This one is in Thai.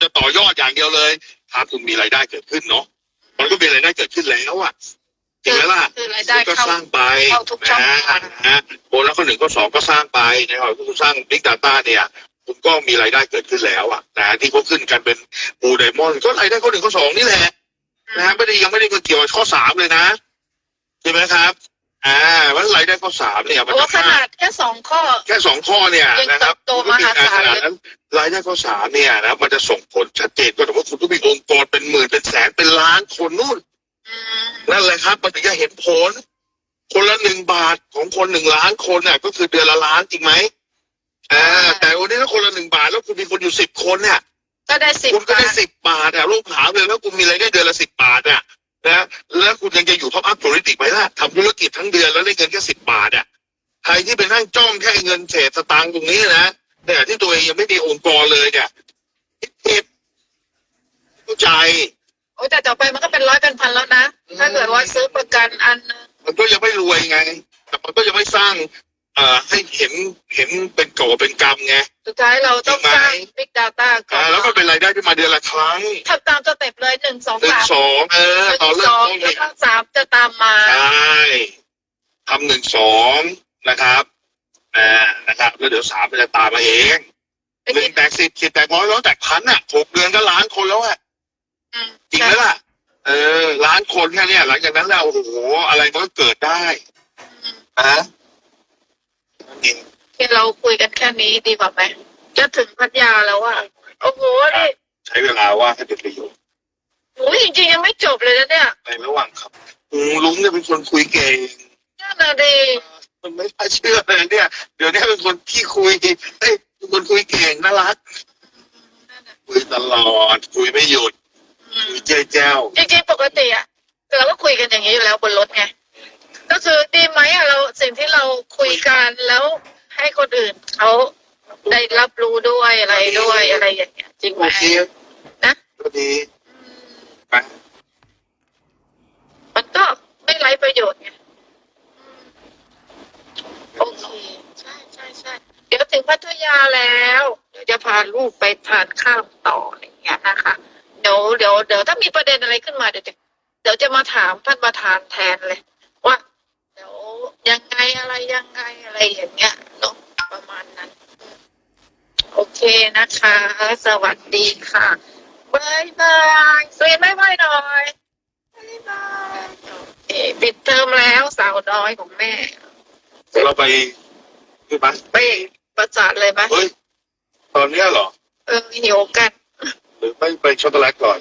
จะต่อยอดอย่างเดียวเลยถ้าคุณมีรายได้เกิดขึ้นเนาะมันก็มีรายได้เกิดขึ้นแล้วอะจริงไหมล่ะคือรายได้ก็เข้าสร้างไปเข้าทุกช่องนะทางฮะโบแล้วข้อหนึ่งข้อสองก็สร้างไปนะครับคุณสร้าง Big Data เนี่ย คุณก็มีรายได้เกิดขึ้นแล้วอะนะที่เขาขึ้นกันเป็นบูไดมอนด์ก็รายได้ข้อหนึ่งข้อสองนี่แหละนะฮะไม่ได้ยังไม่ได้เกี่ยวกับข้อสามเลยนะใช่ไหมครับ อ่าวันรายได้ข้อสามเนี่ยมันโอ้จะขนาดแค่สองข้อ แค่สองข้อเนี่ยยังนะครับเติบโตมหาศาลเลยขนาดนั้นรายได้ข้อสามเนี่ยนะมันจะส่งผลชัดเจนก็แต่ว่าคุณต้องมีองค์กรเป็นหมื่นเป็นแสนเป็นล้านคนนู่นอืมนั่นแหละครับมันถึงจะเห็นผล คนละหนึ่งบาทของคนหนึ่งล้านคนน่ะ ก็คือเดือนละล้านจริงไหมอ่าแต่วันนี้ถ้าคนละหนึ่งบาทแล้วคุณมีคนอยู่สิบคนเนี่ยก็ได้สิบคุณก็ได้บาทสิบบาทอะลูกถามเลยแล้วคุณมีรายได้เดือนละสิบบาทอะนะแล้ว คุณยังจะอยู่ท็อปอัพธุรกิจไหมล่ะทำธุรกิจทั้งเดือนแล้วได้เงินแค่สิบบาทอะใครที่ไปนั่งจ้องแค่เงินเศษสตางค์ตรงนี้นะเนี่ยที่ตัวเองยังไม่มีองค์กรเลยเนี่ยผิดเข้าใจโอ้แต่ต่อไปมันก็เป็นร้อยเป็นพันแล้วนะ ถ้าเกิดว่าซื้อประกันอันหนึงมันก็ยังไม่รวยไง แต่มันก็ยังไม่สร้าง เอ่อให้เห็นเห็นเป็นโกเป็นกรรมไง สุดท้ายเราต้องสร้างจริงไหม Big Data ก่ออ่านแล้วก็เป็น รายได้ที่มาเดือนละครั้งทำตามสเต็ปเลยหนึ่งสองหนึ่งสามสองเออหนึ่งตอนเริ่สมองต้นแล้เนี่วยก็สามจะตามมาใช่ทำหนึ่งสองนะครับอ่านะครับ แล้วเดี๋ยวสามมันจะตามมาเองไอ้หนึ่ที่งแตกสิบสิบแตกร้อยร้อยแตกพันอะหกเดือนก็ล้านคนแล้วอะอืมจริงไหมล่ะ เออล้านคนแค่เนี้ยหลังจากนั้นแล้วโอ้โหอะไรมันก็เกิดได้อืมอะนี่ที่เราคุยกันแค่นี้ดีกว่าไหมจะถึงพัทยาแล้วอะ โอ้โหนี่ใช้เวลาว่างให้เป็นประโยชน์โอ้ยจริงๆยังไม่จบเลยนะเนี่ยในระหว่างขับอืมลุงเนี่ยเป็นคนคุยเก่งนั่นน่ะดิมันไม่น่าเชื่อเลยเนี่ย เดี๋ยวนี้เป็นคนที่คุยเอ้ยเป็นคนคุยเก่งน่ารักนั่นน่ะคุยตลอดคุยไม่หยุดอืมคุยเจ้าเจ้าจริงๆปกติอะเราก็คุยกันอย่างนี้อยู่แล้วบนรถไงก็คือดีไหมอะเราสิ่งที่เราคุยกันแล้วให้คนอื่นเขาได้ รับรู้ด้วยอะไรด้วยอะไรอย่างเงี้ย จริงไหมโอเคนะก็ดีอืมไปมันก็ไม่ไร้ประโยชน์ไงอืมโอเค ใช่ใช่ใช่เดี๋ยวถึงพัทยาแล้ว เดี๋ยวจะพาลูกไปทานข้าวต่ออย่างเงี้ยนะคะเดี๋ยวเดี๋ยวเดี๋ยวถ้ามีประเด็นอะไรขึ้นมาเดี๋ยวจะเดี๋ยวจะมาถามท่านประธานแทนเลย ว่า เดี๋ยวยังไงอะไรยังไงอะไรอย่างเงี้ยเนาะประมาณนั้นโอ เคนะคะ สวัสดีค่ะบายบายสวีทบายบายหน่อยบายบายโอเคปิดเทอมแล้วสาวน้อยของแม่ เดี๋ยวเราไปคือปะไปประจานเลยไหมเฮ้ย ตอนเนี้ยเหรอ เออหิวกัน หรือไม่ไปช็อกโกแลตก่อน